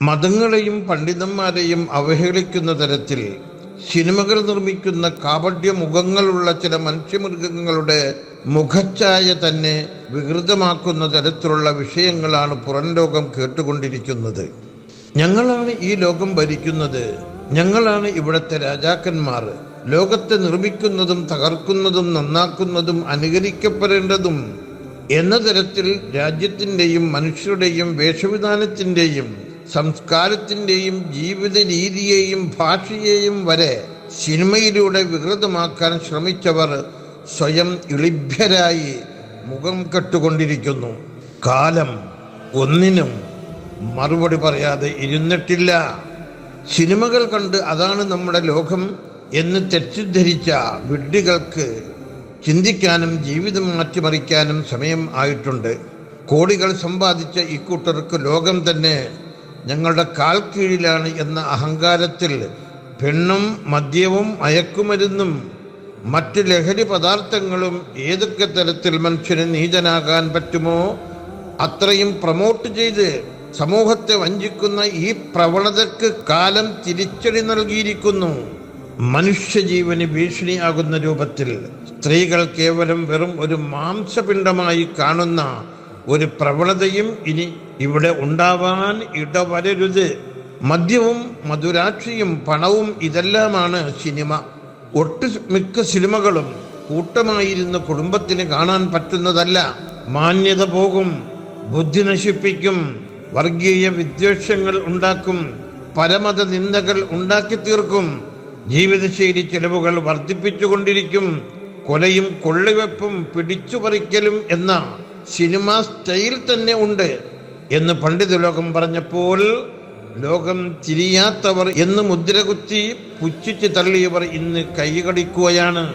മതങ്ങളെയും പണ്ഡിതന്മാരെയും അവഹേളിക്കുന്ന തരത്തിൽ സിനിമകൾ നിർമ്മിക്കുന്ന കാപട്യ മുഖങ്ങളുള്ള ചില മനുഷ്യമൃഗങ്ങളുടെ മുഖച്ഛായ തന്നെ വികൃതമാക്കുന്ന തരത്തിലുള്ള വിഷയങ്ങളാണ് പുറം ലോകം കേട്ടുകൊണ്ടിരിക്കുന്നത്. ഞങ്ങളാണ് ഈ ലോകം ഭരിക്കുന്നത്. ഞങ്ങളാണ് ഇവിടുത്തെ രാജാക്കന്മാർ. ലോകത്തെ നിർമ്മിക്കുന്നതും തകർക്കുന്നതും നന്നാക്കുന്നതും അനുകരിക്കപ്പെടേണ്ടതും എന്ന തരത്തിൽ രാജ്യത്തിന്റെയും മനുഷ്യരുടെയും വേഷവിധാനത്തിന്റെയും സംസ്കാരത്തിന്റെയും ജീവിത രീതിയെയും ഭാഷയെയും വരെ സിനിമയിലൂടെ വികൃതമാക്കാൻ ശ്രമിച്ചവർ സ്വയം ഇളിഭ്യരായി മുഖം കെട്ടുകൊണ്ടിരിക്കുന്നു. കാലം ഒന്നിനും മറുപടി പറയാതെ ഇരുന്നിട്ടില്ല. സിനിമകൾ കണ്ട് അതാണ് നമ്മുടെ ലോകം എന്ന് തെറ്റിദ്ധരിച്ച വിഡ്ഢികൾക്ക് ചിന്തിക്കാനും ജീവിതം മാറ്റിമറിക്കാനും സമയം ആയിട്ടുണ്ട്. കോടികൾ സമ്പാദിച്ച ഇക്കൂട്ടർക്ക് ലോകം തന്നെ ഞങ്ങളുടെ കാൽ കീഴിലാണ് എന്ന അഹങ്കാരത്തിൽ പെണ്ണും മദ്യവും മയക്കുമരുന്നും മറ്റ് ലഹരി പദാർത്ഥങ്ങളും ഏതൊക്കെ തരത്തിൽ മനുഷ്യന് നീചനാകാൻ പറ്റുമോ അത്രയും പ്രമോട്ട് ചെയ്ത് സമൂഹത്തെ വഞ്ചിക്കുന്ന ഈ പ്രവണതയ്ക്ക് കാലം തിരിച്ചടി നൽകിയിരിക്കുന്നു. മനുഷ്യജീവന് ഭീഷണിയാകുന്ന രൂപത്തിൽ സ്ത്രീകൾ കേവലം വെറും ഒരു മാംസപിണ്ഡമായി കാണുന്ന ഒരു പ്രവണതയും ഇനി ഇവിടെ ഉണ്ടാവാൻ ഇടവരരുത്. മദ്യവും മധുരാക്ഷിയും പണവും ഇതെല്ലാമാണ് സിനിമ. ഒട്ടു മിക്ക സിനിമകളും കൂട്ടമായിരുന്ന കുടുംബത്തിന് കാണാൻ പറ്റുന്നതല്ല. മാന്യത പോകും ബുദ്ധി നശിപ്പിക്കും വർഗീയ വിദ്വേഷങ്ങൾ ഉണ്ടാക്കും പരമത നിന്ദകൾ ഉണ്ടാക്കി തീർക്കും ജീവിതശൈലി ചെലവുകൾ വർദ്ധിപ്പിച്ചുകൊണ്ടിരിക്കും കൊലയും കൊള്ളിവെപ്പും പിടിച്ചുപറിക്കലും എന്ന സിനിമ സ്റ്റൈൽ തന്നെ ഉണ്ട് എന്ന് പണ്ഡിത ലോകം പറഞ്ഞപ്പോൾ ലോകം തിരിയാത്തവർ എന്ന് മുദ്രകുത്തി പുച്ഛിച്ച് തള്ളിയവർ ഇന്ന് കൈകടിക്കുകയാണ്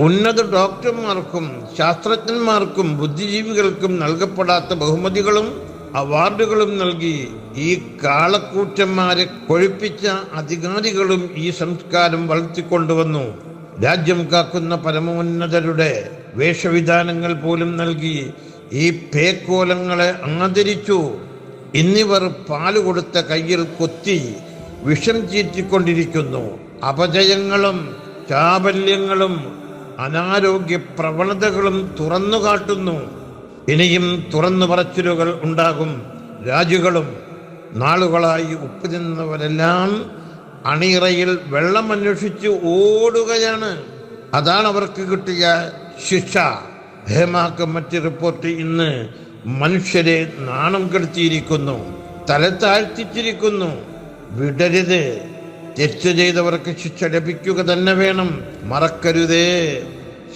ഉന്നത ഡോക്ടർമാർക്കും ശാസ്ത്രജ്ഞന്മാർക്കും ബുദ്ധിജീവികൾക്കും നൽകപ്പെടാത്ത ബഹുമതികളും അവാർഡുകളും നൽകി ഈ കാളക്കൂറ്റന്മാരെ കൊഴിപ്പിച്ച അധികാരികളും ഈ സംസ്കാരം വളർത്തിക്കൊണ്ടുവന്നു. രാജ്യം കാക്കുന്ന പരമോന്നതരുടെ വേഷവിധാനങ്ങൾ പോലും നൽകി ഈ പേക്കോലങ്ങളെ ആദരിച്ചു ഇന്നിവർ പാൽ കൊടുത്ത കയ്യിൽ കൊത്തി വിഷം ചീറ്റിക്കൊണ്ടിരിക്കുന്നു. അപജയങ്ങളും ചാബല്യങ്ങളും അനാരോഗ്യ പ്രവണതകളും തുറന്നു കാട്ടുന്നു. ഇനിയും തുറന്നു പറച്ചിലുകൾ ഉണ്ടാകും. രാജുകളും നാളുകളായി ഉപ്പ് അണിയറയിൽ വെള്ളം അന്വേഷിച്ച് ഓടുകയാണ്. അതാണ് അവർക്ക് കിട്ടിയ ശിക്ഷ. ഹേമ കമ്മിറ്റി റിപ്പോർട്ട് ഇന്ന് മനുഷ്യരെ നാണം കെടുത്തിയിരിക്കുന്നു തല താഴ്ത്തിച്ചിരിക്കുന്നു. വിടരുത്. തെറ്റ് ചെയ്തവർക്ക് ശിക്ഷ ലഭിക്കുക തന്നെ വേണം. മറക്കരുതേ.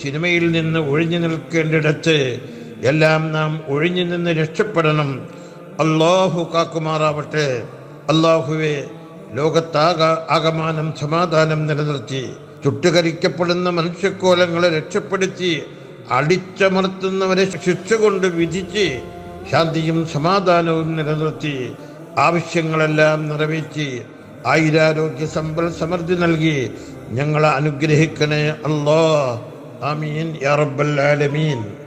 സിനിമയിൽ നിന്ന് ഒഴിഞ്ഞു നിൽക്കേണ്ടിടത്ത് എല്ലാം നാം ഒഴിഞ്ഞു നിന്ന് രക്ഷപ്പെടണം. അള്ളാഹു കാക്കുമാറാവട്ടെ. അള്ളാഹുവെ ലോകത്താക ആകമാനം സമാധാനം നിലനിർത്തി. ചുട്ടുകരിക്കപ്പെടുന്ന മനുഷ്യക്കോലങ്ങളെ രക്ഷപ്പെടുത്തി. അടിച്ചമർത്തുന്നവരെ ശിക്ഷ കൊണ്ട് വിധിച്ച് ശാന്തിയും സമാധാനവും നിലനിർത്തി ആവശ്യങ്ങളെല്ലാം നിറവേറ്റി ആയിരാരോഗ്യ സമ്പൽ സമൃദ്ധി നൽകി ഞങ്ങളെ അനുഗ്രഹിക്കണേ അല്ലോ ആമീൻ. യാ റബ്ബൽ ആലമീൻ.